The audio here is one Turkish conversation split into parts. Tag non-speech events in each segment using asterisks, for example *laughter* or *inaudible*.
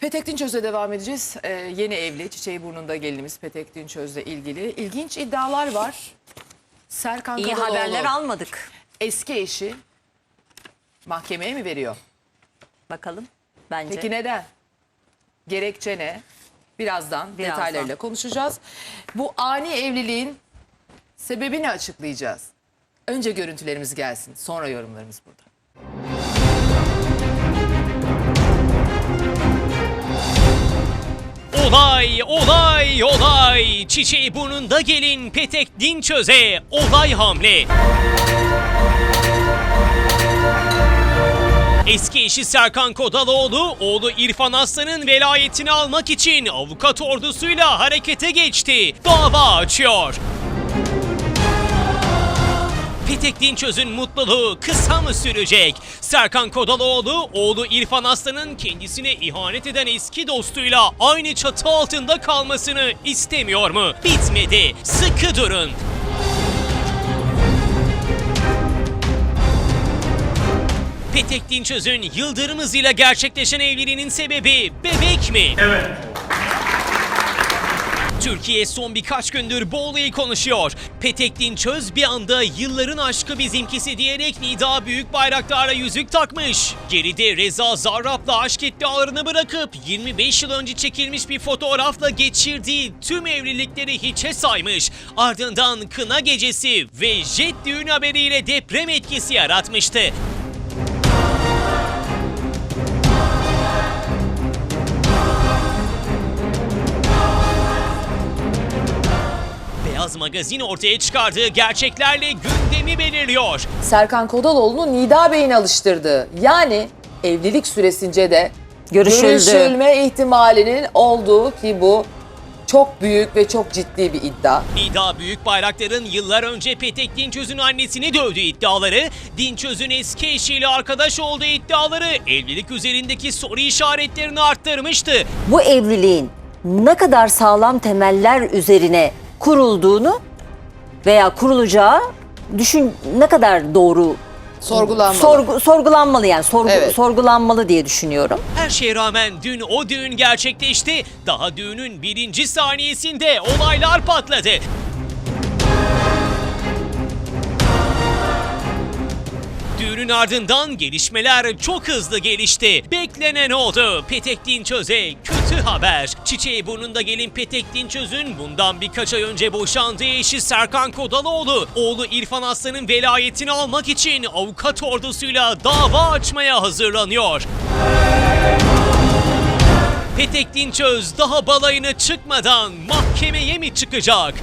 Petek Dinçöz'le devam edeceğiz. Ee, yeni evli, çiçeği burnunda gelinimiz Petek Dinçöz'le ilgili. ilginç iddialar var. Serkan İyi Kadıoğlu, haberler almadık. eski eşi mahkemeye mi veriyor? Bakalım bence. Peki neden? Gerekçe ne? Birazdan, Birazdan. detaylarıyla konuşacağız. Bu ani evliliğin sebebini açıklayacağız. Önce görüntülerimiz gelsin, sonra yorumlarımız burada. Olay, olay, olay. Çiçeği burnunda gelin Petek Dinçöz'e olay hamle. Eski eşi Serkan Kodaloğlu, oğlu İrfan Aslan'ın velayetini almak için avukat ordusuyla harekete geçti. Dava açıyor. Petek Dinçöz'ün mutluluğu kısa mı sürecek? Serkan Kodaloğlu, oğlu İrfan Aslan'ın kendisine ihanet eden eski dostuyla aynı çatı altında kalmasını istemiyor mu? Bitmedi. Sıkı durun. Petek Dinçöz'ün Yıldırım hızıyla gerçekleşen evliliğinin sebebi bebek mi? Evet. Türkiye son birkaç gündür bu olayı konuşuyor. Petek Dinçöz bir anda yılların aşkı bizimkisi diyerek Nida Büyük Bayraktar'a yüzük takmış. Geride Reza Zarrab'la aşk iddialarını bırakıp 25 yıl önce çekilmiş bir fotoğrafla geçirdiği tüm evlilikleri hiçe saymış. Ardından kına gecesi ve jet düğün haberiyle deprem etkisi yaratmıştı. Beyaz Magazin ortaya çıkardığı gerçeklerle gündemi belirliyor. Serkan Kodaloğlu'nu Nida Bey'in alıştırdığı yani evlilik süresince de Görüşüldü. görüşülme ihtimalinin olduğu ki bu çok büyük ve çok ciddi bir iddia. Nida Büyük Bayraktar'ın yıllar önce Petek Dinçöz'ün annesini dövdüğü iddiaları, Dinçöz'ün eski eşiyle arkadaş olduğu iddiaları evlilik üzerindeki soru işaretlerini arttırmıştı. Bu evliliğin ne kadar sağlam temeller üzerine kurulduğunu veya kurulacağı düşün ne kadar doğru Sorgulanmalı. sorgu- sorgulanmalı yani sorgu- Evet. sorgulanmalı diye düşünüyorum. Her şeye rağmen dün o düğün gerçekleşti. Daha düğünün birinci saniyesinde olaylar patladı. Düğünün ardından gelişmeler çok hızlı gelişti. Beklenen oldu. Petek Dinçöz'e kötü haber. Çiçeği burnunda gelin Petek Dinçöz'ün bundan birkaç ay önce boşandığı eşi Serkan Kodaloğlu, oğlu İrfan Aslan'ın velayetini almak için avukat ordusuyla dava açmaya hazırlanıyor. Petek Dinçöz daha balayına çıkmadan mahkemeye mi çıkacak?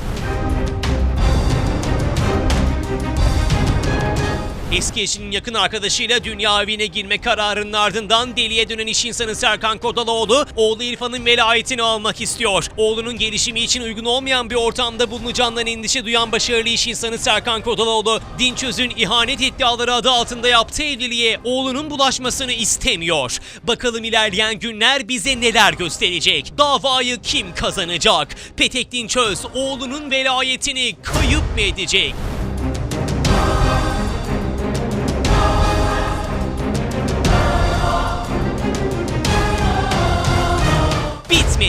Eski eşinin yakın arkadaşıyla dünya evine girme kararının ardından deliye dönen iş insanı Serkan Kodaloğlu, oğlu İrfan'ın velayetini almak istiyor. Oğlunun gelişimi için uygun olmayan bir ortamda bulunacağından endişe duyan başarılı iş insanı Serkan Kodaloğlu, Dinçöz'ün ihanet iddiaları adı altında yaptığı evliliğe oğlunun bulaşmasını istemiyor. Bakalım ilerleyen günler bize neler gösterecek? Davayı kim kazanacak? Petek Dinçöz oğlunun velayetini kayıp mı edecek?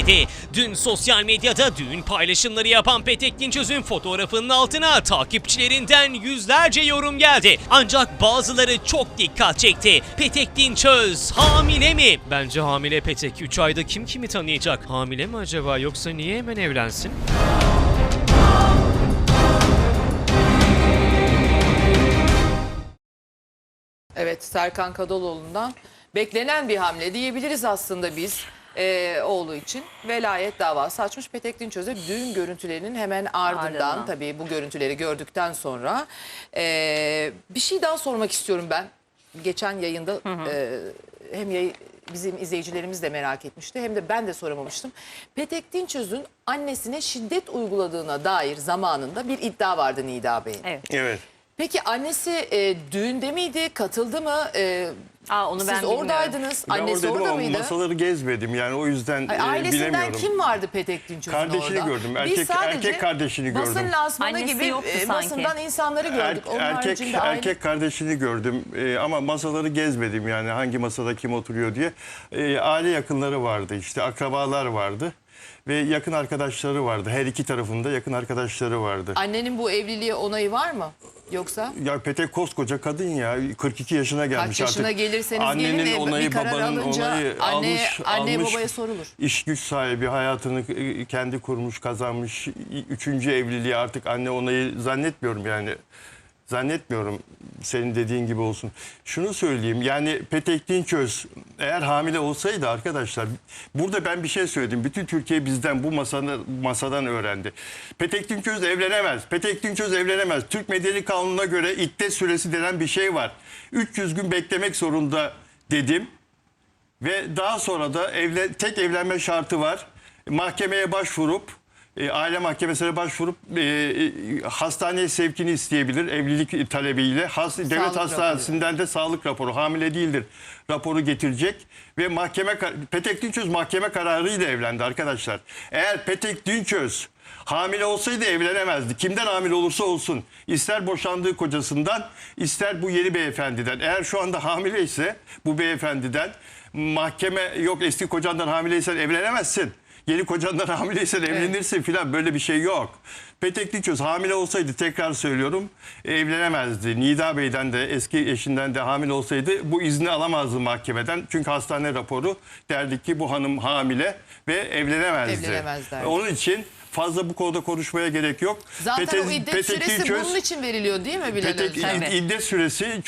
Bitmedi. Dün sosyal medyada düğün paylaşımları yapan Petek Dinçöz'ün fotoğrafının altına takipçilerinden yüzlerce yorum geldi. Ancak bazıları çok dikkat çekti. Petek Dinçöz hamile mi? Bence hamile Petek. 3 ayda kim kimi tanıyacak? Hamile mi acaba yoksa niye hemen evlensin? Evet Serkan Kadıoğlu'ndan beklenen bir hamle diyebiliriz aslında biz eee, oğlu için. Velayet davası açmış Petek Dinçöz'e düğün görüntülerinin hemen ardından, Ardından. tabii bu görüntüleri gördükten sonra eee, bir şey daha sormak istiyorum ben. Geçen yayında eee, hem yayı- bizim izleyicilerimiz de merak etmişti hem de ben de soramamıştım. Petek Dinçöz'ün annesine şiddet uyguladığına dair zamanında bir iddia vardı Nida Bey'in. Evet. Evet. Peki annesi e, düğünde miydi, katıldı mı? E, Aa, onu ben Siz bilmiyorum. oradaydınız. Ben Annesi oradaydım orada ama mıydı? masaları gezmedim yani o yüzden Ay, e, ailesinden bilemiyorum. kim vardı Petek Dinçöz'ün Kardeşini orada? gördüm. Biz Erkek- erkek kardeşini Basın gördüm. lansmanı Annesi gibi yoktu e, sanki. basından insanları gördük. Er- Onun erkek haricinde aile- erkek kardeşini gördüm E, ama masaları gezmedim yani hangi masada kim oturuyor diye. E, aile yakınları vardı işte akrabalar vardı ve yakın arkadaşları vardı. Her iki tarafında yakın arkadaşları vardı. Annenin bu evliliğe onayı var mı? Yoksa? Ya Petek koskoca kadın ya 42 yaşına gelmiş Kaç yaşına artık. gelirseniz Annenin gelin ve onayı, bir karar babanın alınca onayı anne, almış, anne almış. babaya sorulur. İş güç sahibi hayatını e, kendi kurmuş kazanmış üçüncü evliliği artık anne onayı zannetmiyorum yani zannetmiyorum senin dediğin gibi olsun. Şunu söyleyeyim yani Petek Dinçöz eğer hamile olsaydı arkadaşlar burada ben bir şey söyledim. Bütün Türkiye bizden bu masadan, masadan öğrendi. Petek Dinçöz evlenemez. Petek Dinçöz evlenemez. Türk Medeni Kanunu'na göre iddet süresi denen bir şey var. 300 gün beklemek zorunda dedim. Ve daha sonra da evlen, tek evlenme şartı var. Mahkemeye başvurup e, aile mahkemesine başvurup e, e, hastaneye sevkini isteyebilir evlilik talebiyle. Has, devlet raporu. hastanesinden de sağlık raporu hamile değildir raporu getirecek ve mahkeme Petek Dinçöz mahkeme kararıyla evlendi arkadaşlar. Eğer Petek Dinçöz Hamile olsaydı evlenemezdi. Kimden hamile olursa olsun. İster boşandığı kocasından, ister bu yeni beyefendiden. Eğer şu anda hamile ise bu beyefendiden mahkeme yok eski kocandan hamileysen evlenemezsin. Yeni kocandan *laughs* hamileysen evlenirsin filan böyle bir şey yok. Petek Dinçöz hamile olsaydı tekrar söylüyorum evlenemezdi. Nida Bey'den de eski eşinden de hamile olsaydı bu izni alamazdı mahkemeden. Çünkü hastane raporu derdi ki bu hanım hamile ve evlenemezdi. Evlenemez derdi. Onun için fazla bu konuda konuşmaya gerek yok. Zaten Petek- o iddet Petek süresi Dinçöz- bunun için veriliyor değil mi Bilal Petek Özcan? Tabii. iddet süresi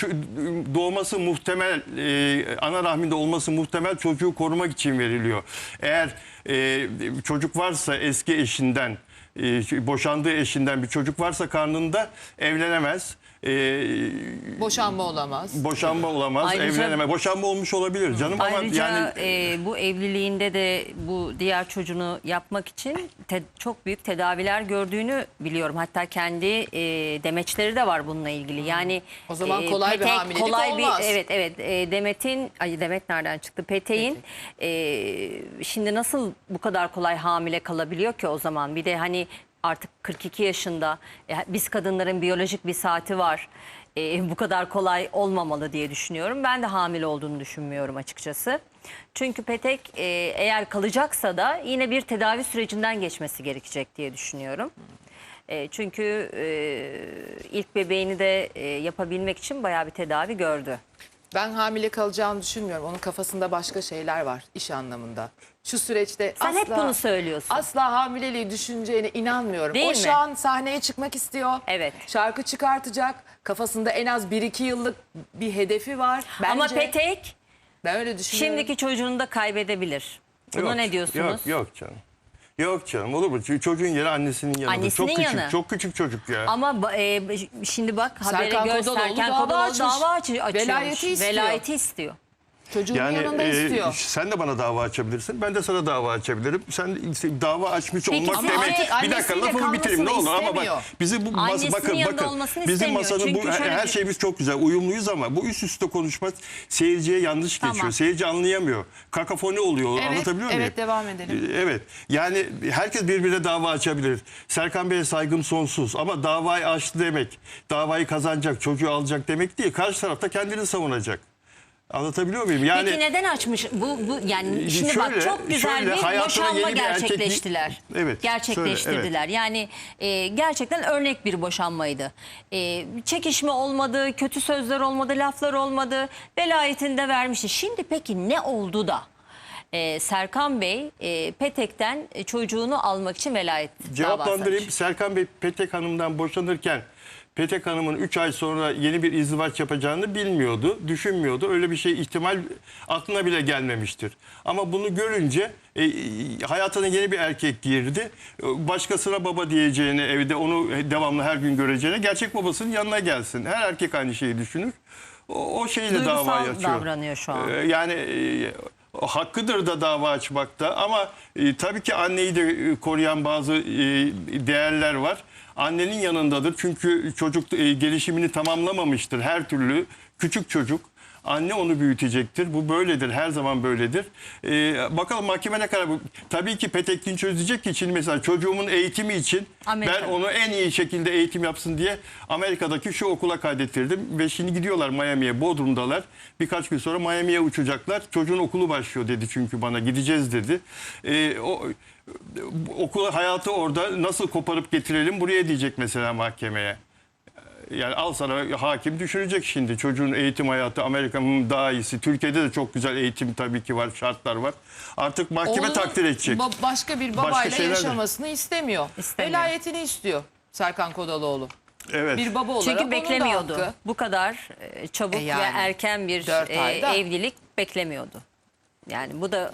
doğması muhtemel e, ana rahminde olması muhtemel çocuğu korumak için veriliyor. Eğer e, çocuk varsa eski eşinden e, boşandığı eşinden bir çocuk varsa karnında evlenemez. E, Boşanma olamaz. boşanma olamaz, Ayrıca- evlenemez. Boşanma olmuş olabilir canım ama Ayrıca yani e, bu evliliğinde de bu diğer çocuğunu yapmak için te- çok büyük tedaviler gördüğünü biliyorum. Hatta kendi e, demeçleri de var bununla ilgili. Yani e, O zaman kolay bir hamilelik kolay bir- olmaz. evet evet e, Demet'in ay Demet nereden çıktı? Petek'in e, şimdi nasıl bu kadar kolay hamile kalabiliyor ki o zaman? Bir de hani artık 42 yaşında e, biz kadınların biyolojik bir saati var. E, bu kadar kolay olmamalı diye düşünüyorum. Ben de hamile olduğunu düşünmüyorum açıkçası. Çünkü Petek e, eğer kalacaksa da yine bir tedavi sürecinden geçmesi gerekecek diye düşünüyorum. E, çünkü e, ilk bebeğini de e, yapabilmek için bayağı bir tedavi gördü. Ben hamile kalacağını düşünmüyorum. Onun kafasında başka şeyler var iş anlamında. Şu süreçte Sen asla, hep bunu söylüyorsun. Asla hamileliği düşüneceğine inanmıyorum. Değil o mi? şu an sahneye çıkmak istiyor. Evet. Şarkı çıkartacak. Kafasında en az 1-2 yıllık bir hedefi var. Bence. Ama Petek ben öyle düşünüyorum. şimdiki çocuğunu da kaybedebilir. Buna Yok, ne diyorsunuz? Yok yok canım. Yok canım olur mu? Ç- Çocuğun yeri annesinin yanında. Annesinin çok küçük, yanı. çok küçük çocuk ya. Ama e, şimdi bak habere Serkan göz Kodaloğlu Serkan dava açmış. dava açı- açıyormuş. Velayeti istiyor. Velayeti istiyor. Çocuğun Yani yanında e, istiyor. sen de bana dava açabilirsin. Ben de sana dava açabilirim. Sen işte dava açmış olmak ama demek. bir dakika lafımı bitireyim ne olur ama bak bizi bu mas- bakın bakın. Bizim masanın bu her bir- şeyimiz çok güzel. Uyumluyuz ama bu üst üste konuşmak seyirciye yanlış Tamam. geçiyor. Seyirci anlayamıyor. Kakafoni oluyor. Evet, Anlatabiliyor muyum? evet, devam edelim. Ee, Evet. Yani herkes birbirine dava açabilir. Serkan Bey'e saygım sonsuz ama davayı açtı demek, davayı kazanacak, çocuğu alacak demek değil. Karşı tarafta kendini savunacak. Anlatabiliyor muyum? Yani Peki neden açmış? Bu, bu yani Ee, şimdi bak şöyle- çok güzel şöyle, bir boşanma bir gerçekleştiler. Evet, Gerçekleştirdiler. Yani e, gerçekten örnek bir boşanmaydı. E, çekişme olmadı, kötü sözler olmadı, laflar olmadı. Velayetini de vermişti. Şimdi peki ne oldu da? e, Serkan Bey e, Petek'ten e, çocuğunu almak için velayet davası Cevaplandırayım. Serkan Bey Petek Hanım'dan boşanırken Petek Hanım'ın 3 ay sonra yeni bir izdivaç yapacağını bilmiyordu, düşünmüyordu. Öyle bir şey ihtimal aklına bile gelmemiştir. Ama bunu görünce e, hayatına yeni bir erkek girdi. E, Başkasına baba diyeceğine evde onu devamlı her gün göreceğine gerçek babasının yanına gelsin. Her erkek aynı şeyi düşünür. O, o şeyle Duygusal davayı açıyor. davranıyor şu an. E, yani e, hakkıdır da dava açmakta ama e, tabii ki anneyi de e, koruyan bazı e, değerler var. Annenin yanındadır çünkü çocuk e, gelişimini tamamlamamıştır her türlü küçük çocuk. Anne onu büyütecektir. Bu böyledir. Her zaman böyledir. Ee, bakalım mahkeme ne kadar... bu- Tabii ki Petek Dinçöz diyecek ki şimdi mesela çocuğumun eğitimi için Amerika. ben onu en iyi şekilde eğitim yapsın diye Amerika'daki şu okula kaydettirdim. Ve şimdi gidiyorlar Miami'ye, Bodrum'dalar. Birkaç gün sonra Miami'ye uçacaklar. Çocuğun okulu başlıyor dedi çünkü bana gideceğiz dedi. Ee, o okula hayatı orada nasıl koparıp getirelim buraya diyecek mesela mahkemeye. Yani al sana hakim düşünecek şimdi çocuğun eğitim hayatı Amerika'nın daha iyisi. Türkiye'de de çok güzel eğitim tabii ki var, şartlar var. Artık mahkeme Oğlunun takdir edecek. ba- başka bir babayla şeyler de. yaşamasını istemiyor. İstemiyor. Velayetini istiyor Serkan Kodaloğlu. Evet. Bir baba olarak Çünkü onun da beklemiyordu. Bu kadar e, çabuk E yani, ve erken bir dört e, ayda. evlilik beklemiyordu. Yani bu da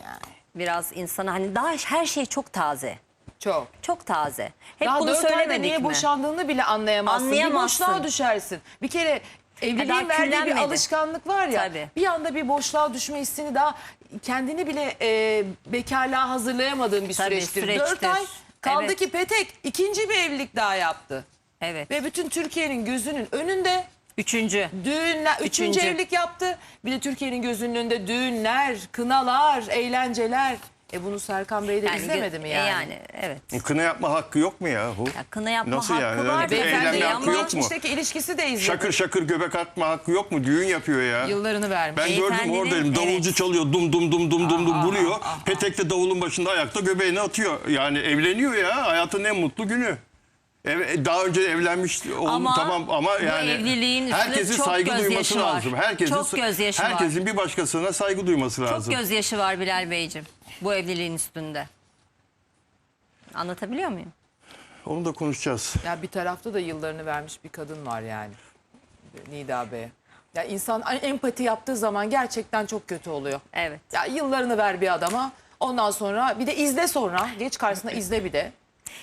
biraz insana hani daha her şey çok taze. Çok. Çok taze. Hep Daha bunu dört ayda söylemedik niye mi? boşandığını bile anlayamazsın. Anlayamazsın. Bir boşluğa düşersin. Bir kere evliliğin daha verdiği bir küllenmedi. alışkanlık var ya. Tabii. Bir anda bir boşluğa düşme hissini daha kendini bile e, bekarlığa hazırlayamadığın bir Tabii, süreçtir. süreçtir. Dört ay kaldı Evet. ki Petek ikinci bir evlilik daha yaptı. Evet. Ve bütün Türkiye'nin gözünün önünde Üçüncü. düğünler, üçüncü, Üçüncü. evlilik yaptı. Bir de Türkiye'nin gözünün önünde düğünler, kınalar, eğlenceler. E bunu Serkan Bey de Yani, izlemedi mi e yani? yani evet. Kına yapma hakkı yok mu yahu? Ya kına yapma Nasıl hakkı yani? var Öyle Beyefendi Eğlenme ama hakkı yok mu? geçmişteki ilişkisi de izledi. Şakır şakır göbek atma hakkı yok mu? Düğün yapıyor ya. Yıllarını vermiş. Ben gördüm Beyefendinin- oradayım. Davulcu evet. çalıyor. Dum dum dum dum dum dum vuruyor. Petek de davulun başında ayakta göbeğini atıyor. Yani evleniyor ya. Hayatın en mutlu günü. Ev- daha önce evlenmiş oğlum Ama tamam ama bu yani evliliğin üstüne herkesin çok saygı gözyaşı duyması var. lazım. Herkesin Çok gözyaşı var. herkesin bir başkasına saygı duyması Çok lazım. gözyaşı var Bilal Beyciğim bu evliliğin üstünde. Anlatabiliyor muyum? Onu da konuşacağız. Ya bir tarafta da yıllarını vermiş bir kadın var yani. Nida Bey. Ya insan empati yaptığı zaman gerçekten çok kötü oluyor. Evet. Ya yıllarını ver bir adama. Ondan sonra bir de izle sonra. Geç karşısına izle bir de.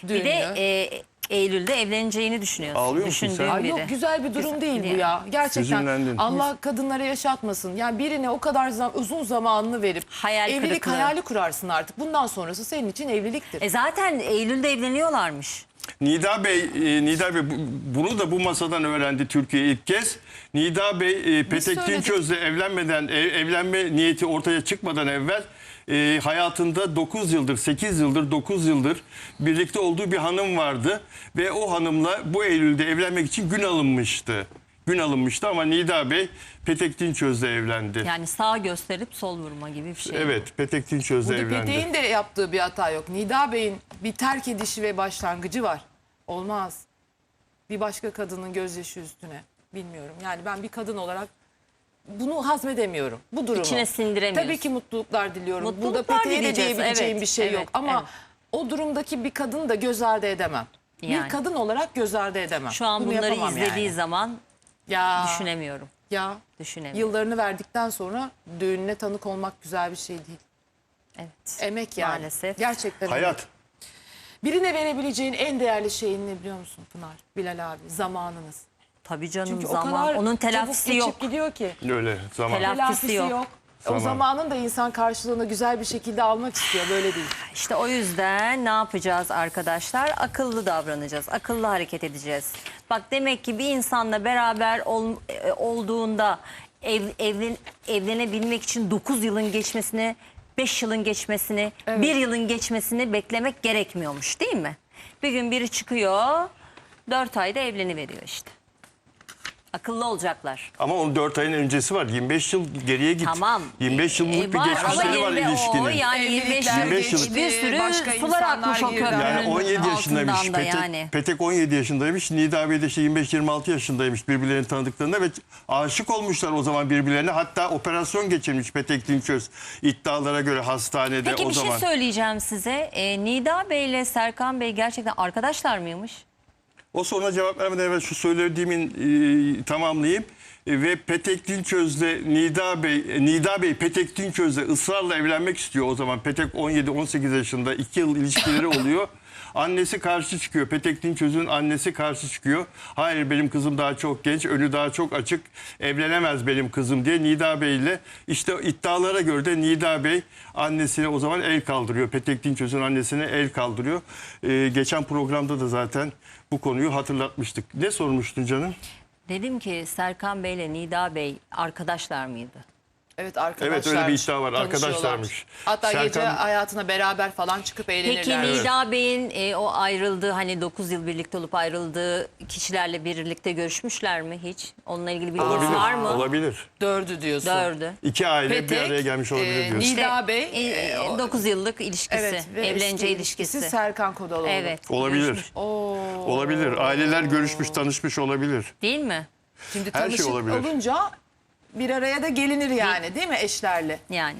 Düğünü. Bir de e, Eylül'de evleneceğini düşünüyorsun. Ağlıyor musun sen? Ay yok güzel bir durum değil bu ya. Gerçekten Hüzünlendin. Allah kadınlara yaşatmasın. Yani birine o kadar zam- uzun zamanını verip Hayal evlilik kırıklığı. hayali kurarsın artık. Bundan sonrası senin için evliliktir. E zaten Eylül'de evleniyorlarmış. Nida Bey, e, Nida Bey bu- bunu da bu masadan öğrendi Türkiye ilk kez. Nida Bey e, Petek söyledik. Dinçöz'le evlenmeden, ev- evlenme niyeti ortaya çıkmadan evvel e, hayatında 9 yıldır, 8 yıldır, 9 yıldır birlikte olduğu bir hanım vardı. Ve o hanımla bu Eylül'de evlenmek için gün alınmıştı. Gün alınmıştı ama Nida Bey Petek Dinçöz'le evlendi. Yani sağ gösterip sol vurma gibi bir şey. Evet, Petek Dinçöz'le Burada evlendi. Petek'in de yaptığı bir hata yok. Nida Bey'in bir terk edişi ve başlangıcı var. Olmaz. Bir başka kadının gözyaşı üstüne. Bilmiyorum. Yani ben bir kadın olarak bunu hazmedemiyorum. Bu durumu. İçine sindiremiyorsun. Tabii ki mutluluklar diliyorum. Mutluluklar Burada Petek'e de diyebileceğim Evet, bir şey evet, yok. Ama evet. o durumdaki bir kadını da göz ardı edemem. Yani. Bir kadın olarak göz ardı edemem. Şu an Bunu bunları izlediği yani. zaman ya, düşünemiyorum. ya Düşünemiyorum. yıllarını verdikten sonra düğününe tanık olmak güzel bir şey değil. Evet. Emek yani. Maalesef. Gerçekten emek. Hayat. Birine verebileceğin en değerli şeyin ne biliyor musun Pınar? Bilal abi zamanınız. Tabii canım Çünkü o zaman. kadar Onun çabuk telafisi geçip yok. gidiyor ki. Öyle zaman. Telafi- Telafisi yok. yok. Zaman. O zamanın da insan karşılığını güzel bir şekilde almak istiyor. Böyle değil. İşte o yüzden ne yapacağız arkadaşlar? Akıllı davranacağız. Akıllı hareket edeceğiz. Bak demek ki bir insanla beraber ol- e, olduğunda ev, evlen, evlenebilmek için 9 yılın geçmesini, 5 yılın geçmesini, 1 yılın geçmesini beklemek gerekmiyormuş değil mi? Bir gün biri çıkıyor, 4 ayda evleniveriyor işte. Akıllı olacaklar. Ama onun 4 ayın öncesi var. 25 yıl geriye git. Tamam. 25 yıllık E, bir var geçmişleri ama var yirmi- ilişkinin. O yani 25, Evlilikler 25 yıl. geçti, bir sürü başka sular insanlar akmış o girdi. köprünün Yani 17 yaşındaymış altından da Petek. yani. Petek 17 yaşındaymış. Nida Bey de işte 25-26 yaşındaymış birbirlerini tanıdıklarında ve aşık olmuşlar o zaman birbirlerine. Hatta operasyon geçirmiş Petek Dinçöz iddialara göre hastanede Peki o bir zaman. şey söyleyeceğim size. Ee, Nida Bey ile Serkan Bey gerçekten arkadaşlar mıymış? O soruna cevap vermeden evvel şu söylediğimin e, tamamlayayım. E, ve Petek Dinçöz'le Nida Bey, e, Nida Bey Petek Dinçöz'le ısrarla evlenmek istiyor o zaman. Petek 17-18 yaşında 2 yıl ilişkileri oluyor. Annesi karşı çıkıyor. Petek Dinçöz'ün annesi karşı çıkıyor. Hayır benim kızım daha çok genç, önü daha çok açık. Evlenemez benim kızım diye Nida Bey ile işte iddialara göre de Nida Bey annesine o zaman el kaldırıyor. Petek Dinçöz'ün annesine el kaldırıyor. Ee, geçen programda da zaten bu konuyu hatırlatmıştık. Ne sormuştun canım? Dedim ki Serkan Bey ile Nida Bey arkadaşlar mıydı? Evet arkadaşlar. Evet, öyle bir iddia var. Arkadaşlarmış. Hatta gece Serkan- hayatına beraber falan çıkıp eğlenirler. Peki Nida Bey'in e, o ayrıldığı hani 9 yıl birlikte olup ayrıldığı kişilerle birlikte görüşmüşler mi hiç? Onunla ilgili bilginiz Olabilir. var mı? Olabilir. Dördü diyorsun. Dördü. İki aile bir Petek, araya gelmiş olabilir e, diyorsun. Nida Bey. e, o- 9 yıllık ilişkisi, evet, ve evlenece eski ilişkisi. Serkan Kodaloğlu. Evet. Olabilir. görüşmüş. Olabilir. Aileler görüşmüş, tanışmış olabilir. Değil mi? Şimdi Her şey olabilir. olunca bir araya da gelinir yani değil mi eşlerle? Yani.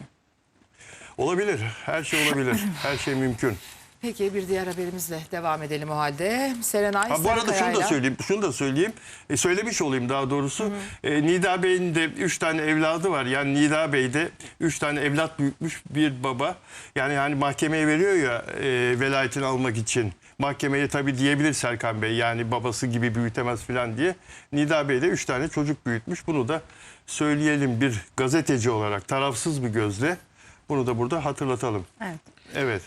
Olabilir. Her şey olabilir. Her şey mümkün. Peki bir diğer haberimizle devam edelim o halde. Serenay Ha, bu arada şunu da Sarıkaya'yla- söyleyeyim. Şunu da söyleyeyim. E, söylemiş olayım daha doğrusu. E, Nida Bey'in de üç tane evladı var. Yani Nida Bey de üç tane evlat büyütmüş bir baba. Yani hani mahkemeye veriyor ya e, velayetini almak için. Mahkemeye tabii diyebilir Serkan Bey. Yani babası gibi büyütemez falan diye. Nida Bey de üç tane çocuk büyütmüş. Bunu da söyleyelim bir gazeteci olarak tarafsız bir gözle. Bunu da burada hatırlatalım. Evet. Evet.